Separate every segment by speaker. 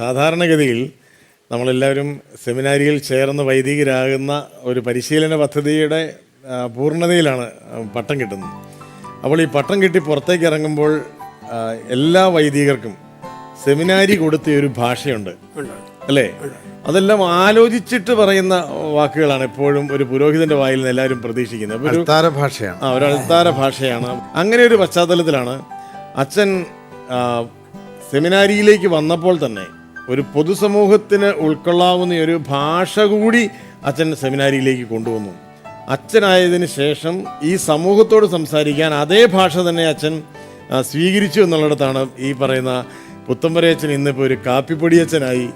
Speaker 1: സാധാരണഗതിയിൽ നമ്മളെല്ലാവരും സെമിനാരിയിൽ ചേർന്ന് വൈദികരാകുന്ന ഒരു പരിശീലന പദ്ധതിയുടെ പൂർണതയിലാണ് പട്ടം കിട്ടുന്നത്. അപ്പോൾ ഈ പട്ടം കിട്ടി പുറത്തേക്ക് ഇറങ്ങുമ്പോൾ എല്ലാ വൈദികർക്കും സെമിനാരി കൊടുത്ത ഒരു ഭാഷയുണ്ട്. അല്ലേ? അതെല്ലാം ആലോചിച്ചിട്ട് പറയുന്ന വാക്കുകളാണ് എപ്പോഴും ഒരു പുരോഹിതന്റെ വായിൽ നിന്ന് എല്ലാവരും പ്രതീക്ഷിക്കുന്നത്. ഒരു
Speaker 2: ഭാഷയാണ്.
Speaker 1: ആ ഒരു അൾത്താര ഭാഷയാണ്. അങ്ങനെ ഒരു പശ്ചാത്തലത്തിലാണ് അച്ഛൻ സെമിനാരിയിലേക്ക് വന്നപ്പോൾ തന്നെ ഒരു പൊതുസമൂഹത്തിന് ഉൾക്കൊള്ളാവുന്ന ഒരു ഭാഷ കൂടി അച്ഛൻ സെമിനാരിയിലേക്ക് കൊണ്ടുവന്നു. അച്ഛനായതിന് ശേഷം ഈ സമൂഹത്തോട് സംസാരിക്കാൻ അതേ ഭാഷ തന്നെ അച്ഛൻ സ്വീകരിച്ചു എന്നുള്ളിടത്താണ് ഈ പറയുന്ന പുത്തമ്പരയച്ഛൻ ഇന്നിപ്പോൾ ഒരു കാപ്പിപ്പൊടി അച്ഛനായി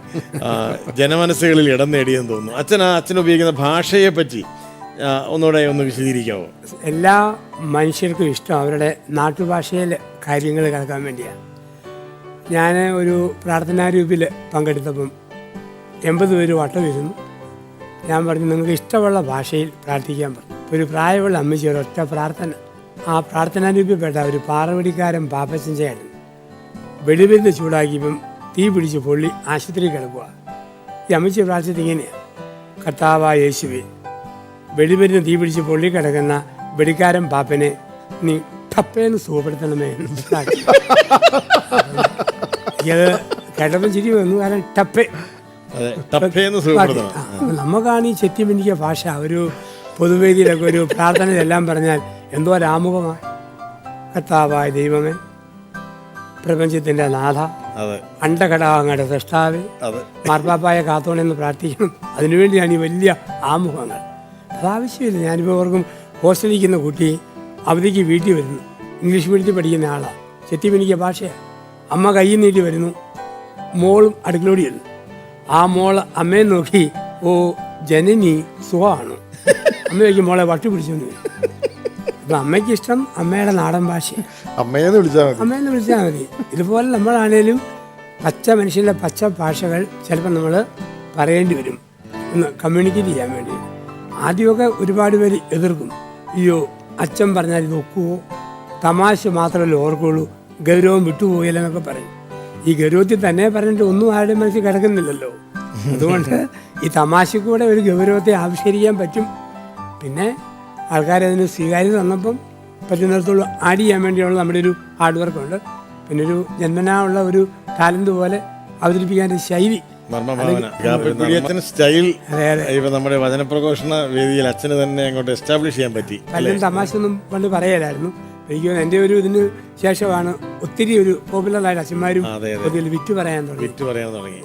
Speaker 1: ജനമനസ്സുകളിൽ ഇടം നേടിയെന്ന് തോന്നുന്നു. അച്ഛൻ ആ അച്ഛൻ ഉപയോഗിക്കുന്ന ഭാഷയെ പറ്റി ഒന്നുകൂടെ ഒന്ന് വിശദീകരിക്കാവോ?
Speaker 3: എല്ലാ മനുഷ്യർക്കും ഇഷ്ടം അവരുടെ നാട്ടുഭാഷയിൽ കാര്യങ്ങൾ കേൾക്കാൻ വേണ്ടിയാണ്. ഞാൻ ഒരു പ്രാർത്ഥനാ പങ്കെടുത്തപ്പം എൺപത് പേര് വട്ടം ഇരുന്നു ഞാൻ പറഞ്ഞു നിങ്ങൾക്ക് ഇഷ്ടമുള്ള ഭാഷയിൽ പ്രാർത്ഥിക്കാൻ പറഞ്ഞു ഒരു പ്രായമുള്ള അമ്മച്ചി ഒരൊറ്റ പ്രാർത്ഥന. ആ പ്രാർത്ഥനാ ഗ്രൂപ്പിൽപ്പെട്ട ഒരു പാറവടിക്കാരൻ പാപ്പച്ചഞ്ചയായിരുന്നു വെടിമരുന്ന് ചൂടാക്കിയപ്പം തീ പിടിച്ച് പൊള്ളി ആശുപത്രി കിടക്കുക ഈ അമ്മച്ചി പ്രാർത്ഥിച്ചത് ഇങ്ങനെയാണ് കർത്താവ യേശുവേ വെളിവരുന്ന് തീ പിടിച്ച് പൊള്ളി കിടക്കുന്ന വെടിക്കാരൻ പാപ്പനെ നീ ടപ്പേന്ന് സുഖപ്പെടുത്തണമേ എന്ന് ഇത് കേട്ടപ്പം ചിരി വന്നു. കാരണം ടപ്പേ.
Speaker 1: അതെ ടപ്പേന്ന് സുഖപ്പെടുത്തണം.
Speaker 3: ആ, അപ്പൊ നമുക്കാണ് ഈ ചെത്തിമിനിക്ക ഭാഷ. ഒരു പൊതുവേദിയിലൊക്കെ ഒരു പ്രാർത്ഥനയിലെല്ലാം പറഞ്ഞാൽ എന്തോ രാമുഖമാ. കർത്താവായ ദൈവമേ പ്രപഞ്ചത്തിന്റെ നാഥ. അണ്ടഘടാകങ്ങളുടെ സൃഷ്ടാവ്. മാർപ്പാപ്പായ കാത്തോണെന്ന് പ്രാർത്ഥിക്കണം. അതിനുവേണ്ടിയാണ് ഈ വലിയ ആമുഖങ്ങൾ. അതാവശ്യമില്ല ഞാനിപ്പോൾ ഓർക്കും ഹോസ്റ്റലിക്കുന്ന കുട്ടി അവധിക്ക് വീട്ടിൽ വരുന്നു. ഇംഗ്ലീഷ് മീഡിയത്തിൽ പഠിക്കുന്ന ആളാണ് ചെത്തിമിനിക്ക ഭാഷയാണ് അമ്മ കൈ നീട്ടി വരുന്നു. മോളും അടുക്കളോടി വരുന്നു ആ മോൾ അമ്മയെ നോക്കി ഓ ജനനി സുഖമാണ്. അമ്മ ചോദിക്കും മോളെ വട്ടി പിടിച്ചു അപ്പം അമ്മയ്ക്ക് ഇഷ്ടം അമ്മയുടെ നാടൻ ഭാഷ
Speaker 2: അമ്മയെന്ന് വിളിച്ചാൽ മതി.
Speaker 3: അമ്മയെന്ന് വിളിച്ചാൽ മതി. ഇതുപോലെ നമ്മളാണേലും പച്ച മനുഷ്യന്റെ പച്ച ഭാഷകൾ ചിലപ്പോൾ നമ്മൾ പറയേണ്ടി വരും. ഒന്ന് കമ്മ്യൂണിക്കേറ്റ് ചെയ്യാൻ വേണ്ടി. ആദ്യമൊക്കെ ഒരുപാട് പേര് എതിർക്കും. അയ്യോ അച്ഛൻ പറഞ്ഞാൽ ഇത് ഒക്കുവോ? തമാശ മാത്രമല്ലേ ഓർക്കുള്ളൂ. ഗൗരവം വിട്ടുപോയില്ലെന്നൊക്കെ പറയും. ഈ ഗൗരവത്തിൽ തന്നെ പറഞ്ഞിട്ട് ഒന്നും ആരുടെ മനസ്സിൽ കിടക്കുന്നില്ലല്ലോ. അതുകൊണ്ട് ഈ തമാശക്കൂടെ ഒരു ഗൗരവത്തെ ആവിഷ്കരിക്കാൻ പറ്റും. പിന്നെ ആൾക്കാരതിന് സ്വീകാര്യത തന്നപ്പം പറ്റുന്നിടത്തോളം ആഡ് ചെയ്യാൻ വേണ്ടിയുള്ള നമ്മുടെ ഒരു ഹാർഡ് വർക്കുണ്ട് പിന്നെ ഒരു ജന്മനാ ഉള്ള ഒരു ടാലന്റ് പോലെ അവതരിപ്പിക്കാൻ ശൈലി.
Speaker 1: സ്റ്റൈൽ നമ്മുടെ വചനപ്രഘോഷണ വേദിയിൽ അച്ഛന് തന്നെ അങ്ങോട്ട് എസ്റ്റാബ്ലിഷ് ചെയ്യാൻ പറ്റി
Speaker 3: പലരും തമാശ ഒന്നും പണ്ട് പറയലായിരുന്നു. എനിക്ക് എന്റെ ഒരു ഇതിന് ശേഷമാണ് ഒത്തിരി ഒരു പോപ്പുലറായിട്ട് അച്ഛന്മാരും വിറ്റ് പറയാൻ തുടങ്ങി.
Speaker 1: വിറ്റ് പറയാൻ തുടങ്ങി.